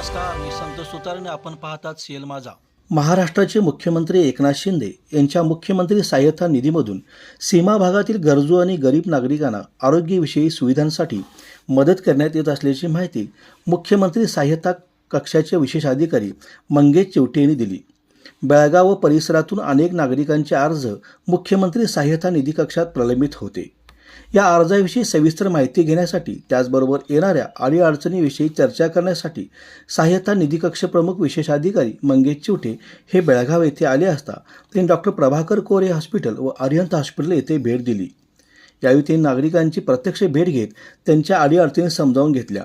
नमस्कार मी संतोष सुतारने. आपण पाहतात सीएल माझा. महाराष्ट्राचे मुख्यमंत्री एकनाथ शिंदे यांच्या मुख्यमंत्री सहाय्यता निधीमधून सीमा भागातील गरजू आणि गरीब नागरिकांना आरोग्यविषयी सुविधांसाठी मदत करण्यात येत असल्याची माहिती मुख्यमंत्री सहाय्यता कक्षाचे विशेष अधिकारी मंगेश चिवटे यांनी दिली. बेळगाव व परिसरातून अनेक नागरिकांचे अर्ज मुख्यमंत्री सहाय्यता निधी कक्षात प्रलंबित होते. या अर्जाविषयी सविस्तर माहिती घेण्यासाठी त्याचबरोबर येणाऱ्या अडीअडचणीविषयी चर्चा करण्यासाठी सहाय्यता निधी कक्ष प्रमुख मंगेश चिवटे हे बेळगाव येथे आले असता त्यांनी डॉक्टर प्रभाकर कोरे हॉस्पिटल व अरिहंत हॉस्पिटल येथे भेट दिली. यावेळी त्यांनी नागरिकांची प्रत्यक्ष भेट घेत त्यांच्या अडीअडचणी समजावून घेतल्या.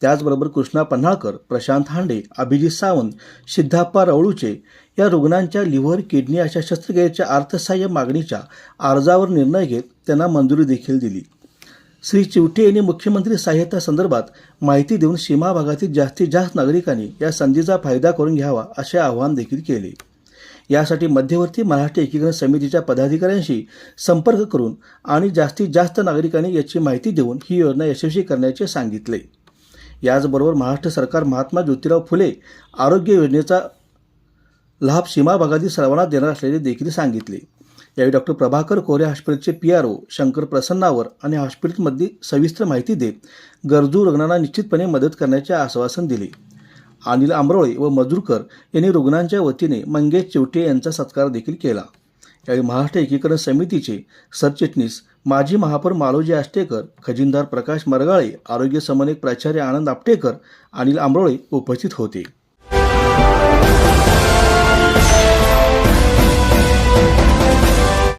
त्याचबरोबर कृष्णा पन्हाळकर प्रशांत हांडे अभिजित सावंत सिद्धाप्पा रवळूचे या रुग्णांच्या लिव्हर किडनी अशा शस्त्रक्रियेच्या अर्थसहाय्य मागणीच्या अर्जावर निर्णय घेत त्यांना मंजुरी देखील दिली. श्री चिवटे यांनी मुख्यमंत्री सहाय्यता संदर्भात माहिती देऊन सीमा भागातील जास्तीत जास्त नागरिकांनी या संधीचा फायदा करून घ्यावा असे आवाहन देखील केले. यासाठी मध्यवर्ती महाराष्ट्र एकीकरण समितीच्या पदाधिकाऱ्यांशी संपर्क करून आणि जास्तीत जास्त नागरिकांनी याची माहिती देऊन ही योजना यशस्वी करण्याचे सांगितले. याचबरोबर महाराष्ट्र सरकार महात्मा ज्योतिराव फुले आरोग्य योजनेचा लाभ सीमा भागातील सर्वांना देणार असल्याचे देखील सांगितले. यावेळी डॉक्टर प्रभाकर कोरे हॉस्पिटलचे पी आर ओ शंकर प्रसन्नावर आणि हॉस्पिटलमधली सविस्तर माहिती देत गरजू रुग्णांना निश्चितपणे मदत करण्याचे आश्वासन दिले. अनिल आंबरोळे व मजूरकर यांनी रुग्णांच्या वतीने मंगेश चिवटे यांचा सत्कार देखील केला. यावेळी महाराष्ट्र एकीकरण समितीचे सरचिटणीस माजी महापौर मालोजी आष्टेकर खजिनदार प्रकाश मरगाळे आरोग्य समन्वयक प्राचार्य आनंद आपटेकर अनिल आंबरोळे उपस्थित होते.